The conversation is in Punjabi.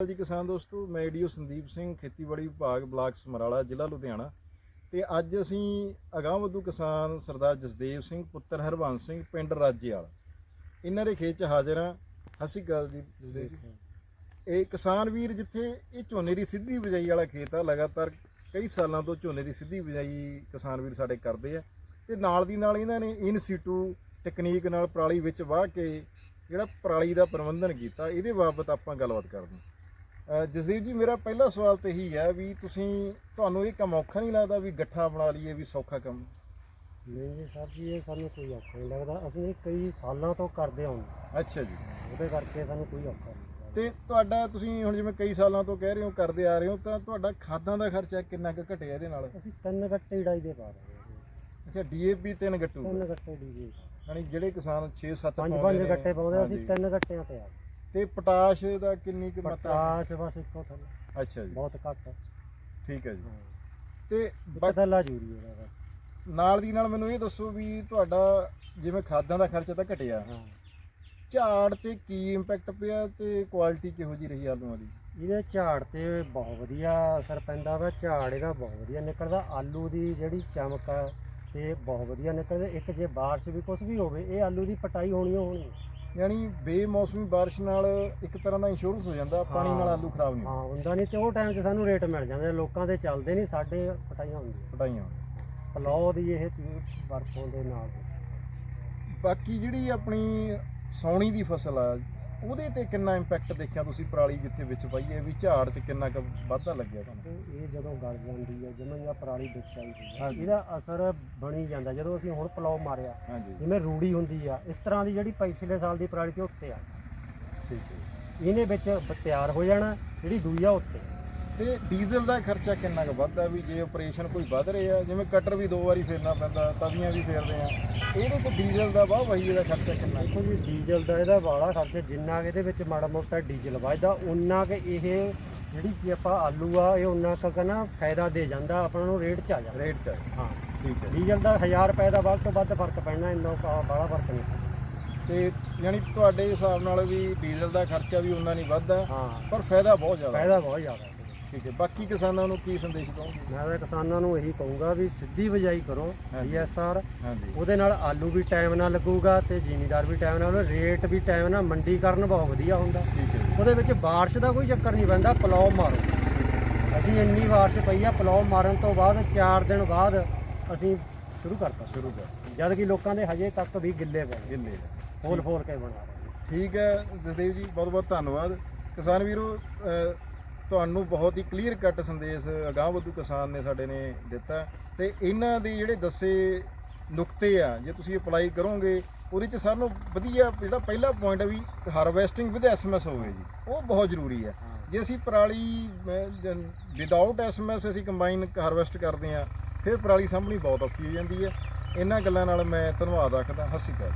ਜੀ ਕਿਸਾਨ ਦੋਸਤੋ, ਮੈਂ ਏਡੀਓ ਸੰਦੀਪ ਸਿੰਘ, ਖੇਤੀਬਾੜੀ ਵਿਭਾਗ, ਬਲਾਕ ਸਮਰਾਲਾ, ਜ਼ਿਲ੍ਹਾ ਲੁਧਿਆਣਾ। ਤੇ ਅੱਜ ਅਸੀਂ ਅਗਾਂਹਵਧੂ ਕਿਸਾਨ ਸਰਦਾਰ ਜਸਦੇਵ ਸਿੰਘ, ਪੁੱਤਰ ਹਰਵੰਸ ਸਿੰਘ, ਪਿੰਡ ਰਾਜੇਵਾਲ। ਇਹਨਾਂ ਦੇ ਖੇਤ 'ਚ ਹਾਜ਼ਰ ਹਾਂ। ਹਸੀ ਗੱਲ ਜੀ, ਜਸਦੇਵ ਇਹ ਕਿਸਾਨ ਵੀਰ ਜਿੱਥੇ, ਇਹ ਝੋਨੇ ਦੀ ਸਿੱਧੀ ਬਿਜਾਈ ਵਾਲਾ ਖੇਤ ਆ। ਲਗਾਤਾਰ ਕਈ ਸਾਲਾਂ ਤੋਂ ਝੋਨੇ ਦੀ ਸਿੱਧੀ ਬਿਜਾਈ ਕਿਸਾਨ ਵੀਰ ਸਾਡੇ ਕਰਦੇ ਆ। ਤੇ ਨਾਲ ਦੀ ਨਾਲ ਇਹਨਾਂ ਨੇ ਇਨ ਸੀਟੂ ਤਕਨੀਕ ਨਾਲ ਪਰਾਲੀ ਵਿੱਚ ਵਾਹ ਕੇ ਜਿਹੜਾ ਪਰਾਲੀ ਦਾ ਪ੍ਰਬੰਧਨ ਕੀਤਾ, ਇਹਦੇ ਬਾਬਤ ਆਪਾਂ ਗੱਲਬਾਤ ਕਰਦੇ ਜਸਦੀਪ ਜੀ ਮੇਰਾ ਪਹਿਲਾ ਸਵਾਲ ਤੇ ਇਹੀ ਹੈ ਵੀ ਤੁਸੀਂ ਤੁਹਾਨੂੰ ਇਹ ਕੰਮ ਔਖਾ ਨਹੀਂ ਲੱਗਦਾ ਵੀ ਗੱਠਾ ਬਣਾ ਲਈਏ ਵੀ ਸੌਖਾ ਕੰਮ? ਨਹੀਂ ਜੀ ਸਰ ਜੀ ਇਹ ਸਾਨੂੰ ਕੋਈ ਔਖਾ ਨਹੀਂ ਲੱਗਦਾ। ਅਸੀਂ ਇਹ ਕਈ ਸਾਲਾਂ ਤੋਂ ਕਰਦੇ ਆਉਂਦੇ ਅੱਛਾ ਜੀ। ਉਹਦੇ ਕਰਕੇ ਸਾਨੂੰ ਕੋਈ ਔਖਾ ਨਹੀਂ ਤੇ ਤੁਹਾਡਾ ਤੁਸੀਂ ਹੁਣ ਜਿਵੇਂ ਕਈ ਸਾਲਾਂ ਤੋਂ ਕਹਿ ਰਹੇ ਹੋ ਕਰਦੇ ਆ ਰਹੇ ਹੋ ਤਾਂ ਤੁਹਾਡਾ ਖਾਦਾਂ ਦਾ ਖਰਚਾ ਕਿੰਨਾ ਕੁ ਘਟਿਆ ਇਹਦੇ ਨਾਲ? ਅਸੀਂ ਤਿੰਨ ਗੱਟੇ ਡਾਈ ਦੇ ਪਾ ਰਹੇ ਹਾਂ ਅੱਛਾ ਡੀਏਪੀ ਤਿੰਨ ਗੱਟੂ ਤਿੰਨ ਗੱਟੇ ਡੀਜੀ ਯਾਨੀ ਜਿਹੜੇ ਕਿਸਾਨ 6-7 ਪੰਜ ਪੰਜ ਗੱਟੇ ਪਾਉਂਦੇ ਅਸੀਂ ਤਿੰਨ ਗੱਟਿਆਂ ਤੇ ਆ। ਤੇ ਪੋਟਾਸ਼ ਦਾ ਕਿੰਨੀ ਕੁ ਮਾਤਰਾ ਪਟਾਸ਼ ਬਸ ਇੱਕੋ ਥੱਲੇ। ਅੱਛਾ ਜੀ। ਬਹੁਤ ਘੱਟ ਠੀਕ ਹੈ ਜੀ। ਤੇ ਥੱਲਾ ਜੂਰੀ ਦਾ ਬਸ। ਨਾਲ ਦੀ ਨਾਲ ਮੈਨੂੰ ਇਹ ਦੱਸੋ ਵੀ ਤੁਹਾਡਾ ਜਿਵੇਂ ਖਾਦਾਂ ਦਾ ਖਰਚਾ ਤਾਂ ਘਟਿਆ। ਹਾਂ। ਝਾੜ ਤੇ ਕੀ ਇੰਪੈਕਟ ਪਿਆ ਤੇ ਕੁਆਲਿਟੀ ਕਿਹੋ ਜੀ ਰਹੀ ਆਲੂਆਂ ਦੀ? ਇਹਦੇ ਝਾੜ ਤੇ ਬਹੁਤ ਵਧੀਆ ਅਸਰ ਪੈਂਦਾ ਵਾ। ਝਾੜ ਇਹਦਾ ਬਹੁਤ ਵਧੀਆ ਨਿਕਲਦਾ। ਆਲੂ ਦੀ ਜਿਹੜੀ ਚਮਕ ਆ ਤੇ ਬਹੁਤ ਵਧੀਆ ਨਿਕਲਦਾ। ਇੱਕ ਜੇ ਬਾਰਿਸ਼ ਵੀ ਕੁਝ ਵੀ ਹੋਵੇ ਇਹ ਆਲੂ ਦੀ ਪਟਾਈ ਹੋਣੀ ਓ ਹੋਣੀ। ਯਾਨੀ ਬੇਮੌਸਮੀ ਬਾਰਿਸ਼ ਨਾਲ ਇੱਕ ਤਰ੍ਹਾਂ ਦਾ ਇੰਸ਼ੋਰੈਂਸ ਹੋ ਜਾਂਦਾ ਪਾਣੀ ਨਾਲ ਆਲੂ ਖਰਾਬ ਨਹੀਂ ਹਾਂ ਹੁੰਦਾ। ਨਹੀਂ ਤੇ ਉਹ ਟਾਈਮ 'ਚ ਸਾਨੂੰ ਰੇਟ ਮਿਲ ਜਾਂਦੇ ਲੋਕਾਂ ਦੇ ਚੱਲਦੇ ਨਹੀਂ ਸਾਡੇ ਪਟਾਈਆਂ ਹੁੰਦੀਆਂ। ਪਟਾਈਆਂ ਪਲਾਉ ਦੀ ਇਹ ਵਰਤੋਂ ਦੇ ਨਾਲ। ਬਾਕੀ ਜਿਹੜੀ ਆਪਣੀ ਸੌਣੀ ਦੀ ਫਸਲ ਆ ਉਹਦੇ ਤੇ ਕਿੰਨਾ ਇੰਪੈਕਟ ਦੇਖਿਆ ਤੁਸੀਂ ਪਰਾਲੀ ਜਿੱਥੇ ਵਿੱਚ ਪਾਈ ਹੈ? ਵੀ ਝਾੜ 'ਚ ਕਿੰਨਾ ਕੁ ਵਾਧਾ ਲੱਗਿਆ ਤੁਹਾਨੂੰ? ਇਹ ਜਦੋਂ ਗਲ ਜਾਂਦੀ ਹੈ ਜਿਵੇਂ ਜਾਂ ਪਰਾਲੀ ਵਿੱਚ ਆਈ ਹੁੰਦੀ ਹੈ ਹਾਂਜੀ। ਇਹਦਾ ਅਸਰ ਬਣੀ ਜਾਂਦਾ। ਜਦੋਂ ਅਸੀਂ ਹੁਣ ਪਲਾਉ ਮਾਰਿਆ ਹਾਂਜੀ। ਜਿਵੇਂ ਰੂੜੀ ਹੁੰਦੀ ਆ ਇਸ ਤਰ੍ਹਾਂ ਦੀ ਜਿਹੜੀ ਪਿਛਲੇ ਸਾਲ ਦੀ ਪਰਾਲੀ ਤੇ ਉੱਤੇ ਆ। ਠੀਕ ਹੈ। ਇਹਨੇ ਵਿੱਚ ਬ- ਤਿਆਰ ਹੋ ਜਾਣਾ ਜਿਹੜੀ ਦੂਈ ਆ ਉੱਤੇ। ਤੇ ਡੀਜ਼ਲ ਦਾ ਖਰਚਾ ਕਿੰਨਾ ਕੁ ਵੱਧਦਾ ਵੀ ਜੇ ਆਪਰੇਸ਼ਨ ਕੋਈ ਵੱਧ ਰਿਹਾ ਜਿਵੇਂ ਕਟਰ ਵੀ ਦੋ ਵਾਰੀ ਫੇਰਨਾ ਪੈਂਦਾ ਤਵੀਆਂ ਵੀ ਫੇਰਦੇ ਆ ਇਹਦੇ ਤੇ ਡੀਜ਼ਲ ਦਾ ਵਾਹ ਵਹੀ ਦਾ ਖਰਚਾ ਕਿੰਨਾ? ਦੇਖੋ ਜੀ ਡੀਜ਼ਲ ਦਾ ਇਹਦਾ ਵਾਲਾ ਖਰਚਾ ਜਿੰਨਾ ਕੁ ਇਹਦੇ ਵਿੱਚ ਮਾੜਾ ਮੋਟਾ ਡੀਜ਼ਲ ਵੱਜਦਾ ਉਨਾ ਕਿ ਇਹ ਜਿਹੜੀ ਕੀ ਆਪਾਂ ਆਲੂ ਆ ਇਹ ਉਨਾ ਕੁ ਨਾ ਫਾਇਦਾ ਦੇ ਜਾਂਦਾ ਆਪਣਾ ਨੂੰ ਰੇਟ 'ਚ ਆ ਜਾਂਦਾ। ਰੇਟ 'ਚ ਹੈ। ਠੀਕ ਹੈ। ਡੀਜ਼ਲ ਦਾ 1000 ਰੁਪਏ ਦਾ ਵੱਧ ਤੋਂ ਵੱਧ ਫ਼ਰਕ ਪੈਣਾ ਇੰਨਾ ਬਾਲਾ ਫ਼ਰਕ ਨਹੀਂ। ਤੇ ਯਾਨੀ ਤੁਹਾਡੇ ਹਿਸਾਬ ਨਾਲ ਵੀ ਡੀਜ਼ਲ ਦਾ ਖਰਚਾ ਵੀ ਉਨਾ ਨਹੀਂ ਵੱਧਦਾ ਹਾਂ। ਪਰ ਫਾਇਦਾ ਬਹੁਤ ਜ਼ਿਆਦਾ। ਫਾਇਦਾ ਬਹੁਤ ਜ਼ਿਆਦਾ। ਠੀਕ ਹੈ। ਬਾਕੀ ਕਿਸਾਨਾਂ ਨੂੰ ਕੀ ਸੰਦੇਸ਼ ਦਵਾਂਗੇ ਮੈਂ ਤਾਂ ਕਿਸਾਨਾਂ ਨੂੰ ਇਹੀ ਕਹੂੰਗਾ ਵੀ ਸਿੱਧੀ ਬਿਜਾਈ ਕਰੋ ਹਾਂਜੀ। ਡੀਐਸਆਰ ਹਾਂਜੀ। ਉਹਦੇ ਨਾਲ ਆਲੂ ਵੀ ਟਾਈਮ ਨਾਲ ਲੱਗੂਗਾ ਤੇ ਜ਼ਿਮੀਦਾਰ ਵੀ ਟਾਈਮ ਨਾਲ ਰੇਟ ਵੀ ਟਾਈਮ ਨਾਲ ਮੰਡੀਕਰਨ ਬਹੁਤ ਵਧੀਆ ਹੁੰਦਾ। ਠੀਕ ਹੈ ਜੀ। ਉਹਦੇ ਵਿੱਚ ਬਾਰਿਸ਼ ਦਾ ਕੋਈ ਚੱਕਰ ਨਹੀਂ ਪੈਂਦਾ ਪਲਾਉ ਮਾਰੋ। ਅਸੀਂ ਇੰਨੀ ਬਾਰਿਸ਼ ਪਈ ਆ ਪਲਾਉ ਮਾਰਨ ਤੋਂ ਬਾਅਦ 4 ਦਿਨ ਬਾਅਦ ਅਸੀਂ ਸ਼ੁਰੂ ਕਰਤਾ। ਸ਼ੁਰੂ ਕਰ ਜਦ ਕਿ ਲੋਕਾਂ ਦੇ ਹਜੇ ਤੱਕ ਵੀ ਗਿੱਲੇ ਪਏ। ਗਿੱਲੇ ਫੋਲ ਫੋਲ ਕੇ ਬਣਾ ਰਹੇ ਠੀਕ ਹੈ ਜਸਦੇਵ ਜੀ ਬਹੁਤ ਬਹੁਤ ਧੰਨਵਾਦ। ਕਿਸਾਨ ਵੀਰੋ ਅਹ, ਤੁਹਾਨੂੰ ਬਹੁਤ ਹੀ ਕਲੀਅਰ ਕੱਟ ਸੰਦੇਸ਼ ਅਗਾਂਹਵਧੂ ਕਿਸਾਨ ਨੇ ਸਾਡੇ ਨੇ ਦਿੱਤਾ। ਤੇ ਇਹਨਾਂ ਦੇ ਜਿਹੜੇ ਦੱਸੇ ਨੁਕਤੇ ਆ ਜੇ ਤੁਸੀਂ ਅਪਲਾਈ ਕਰੋਗੇ ਉਹਦੇ ਚ ਸਾਨੂੰ ਵਧੀਆ ਜਿਹੜਾ ਪਹਿਲਾ ਪੁਆਇੰਟ ਹੈ ਵੀ ਹਾਰਵੈਸਟਿੰਗ ਵਿਦ ਐਸਐਮਐਸ ਹੋਵੇ ਜੀ ਉਹ ਬਹੁਤ ਜ਼ਰੂਰੀ ਹੈ। ਜੇ ਅਸੀਂ ਪਰਾਲੀ ਵਿਦਆਊਟ ਐਸਐਮਐਸ ਅਸੀਂ ਕੰਬਾਈਨ ਹਾਰਵੈਸਟ ਕਰਦੇ ਆ ਫਿਰ ਪਰਾਲੀ ਸਾਂਭਣੀ ਬਹੁਤ ਔਖੀ ਹੋ ਜਾਂਦੀ ਹੈ ਇਹਨਾਂ ਗੱਲਾਂ ਨਾਲ ਮੈਂ ਧੰਨਵਾਦ ਰੱਖਦਾ ਹੱਸੀ ਕਰ